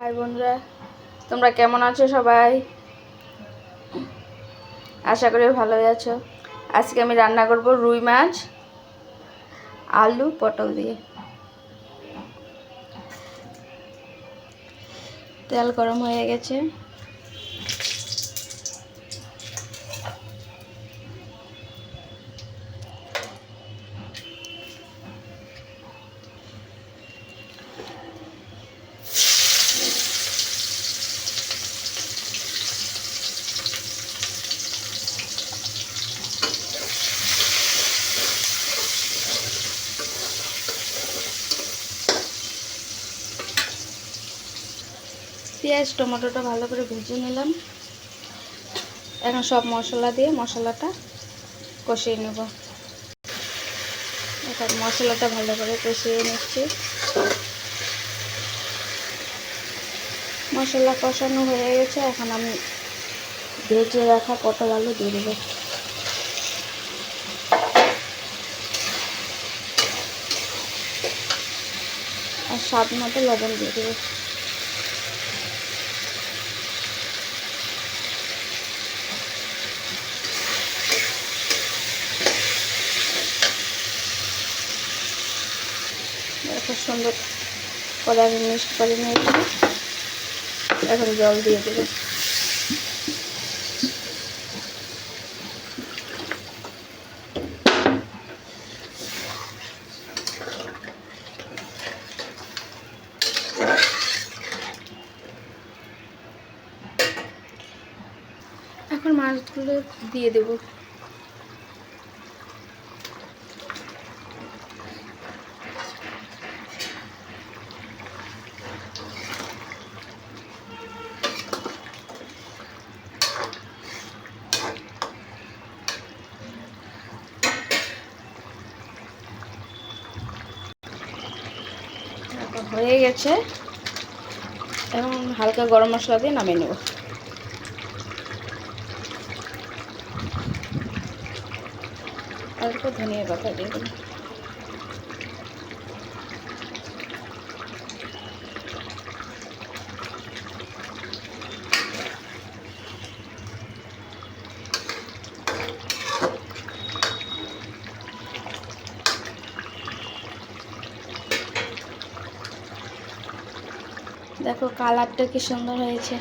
High বন্ধুরা, তোমরা কেমন আছো সবাই? আশা করি ভালোই আছো। আজকে আমি রান্না করব রুই মাছ, আলু, পটল দিয়ে। তেল গরম হয়ে গেছে। পেঁয়াজ, টমেটোটা ভালো করে ভেজে নিলাম। এখন সব মশলা দিয়ে মশলাটা কষিয়ে নেব। এখন মশলাটা ভালো করে কষিয়ে নিচ্ছি। মশলা কষানো হয়ে গেছে, এখন আমি ভেজে রাখা পটল আলু দিয়ে দেবো। আর স্বাদ মতো লবণ দিয়ে দেবো। খুব সুন্দর করে আমি মিক্সড করে নিয়েছি। এখন জল দিয়ে দেবো। এখন মাছগুলো দিয়ে দেবো। হয়ে গেছে। এবং হালকা গরম মশলা দিয়ে নামিয়ে নেব। অল্প ধনিয়া পাতা দিয়ে দেখো কালারটা কি সুন্দর হয়েছে।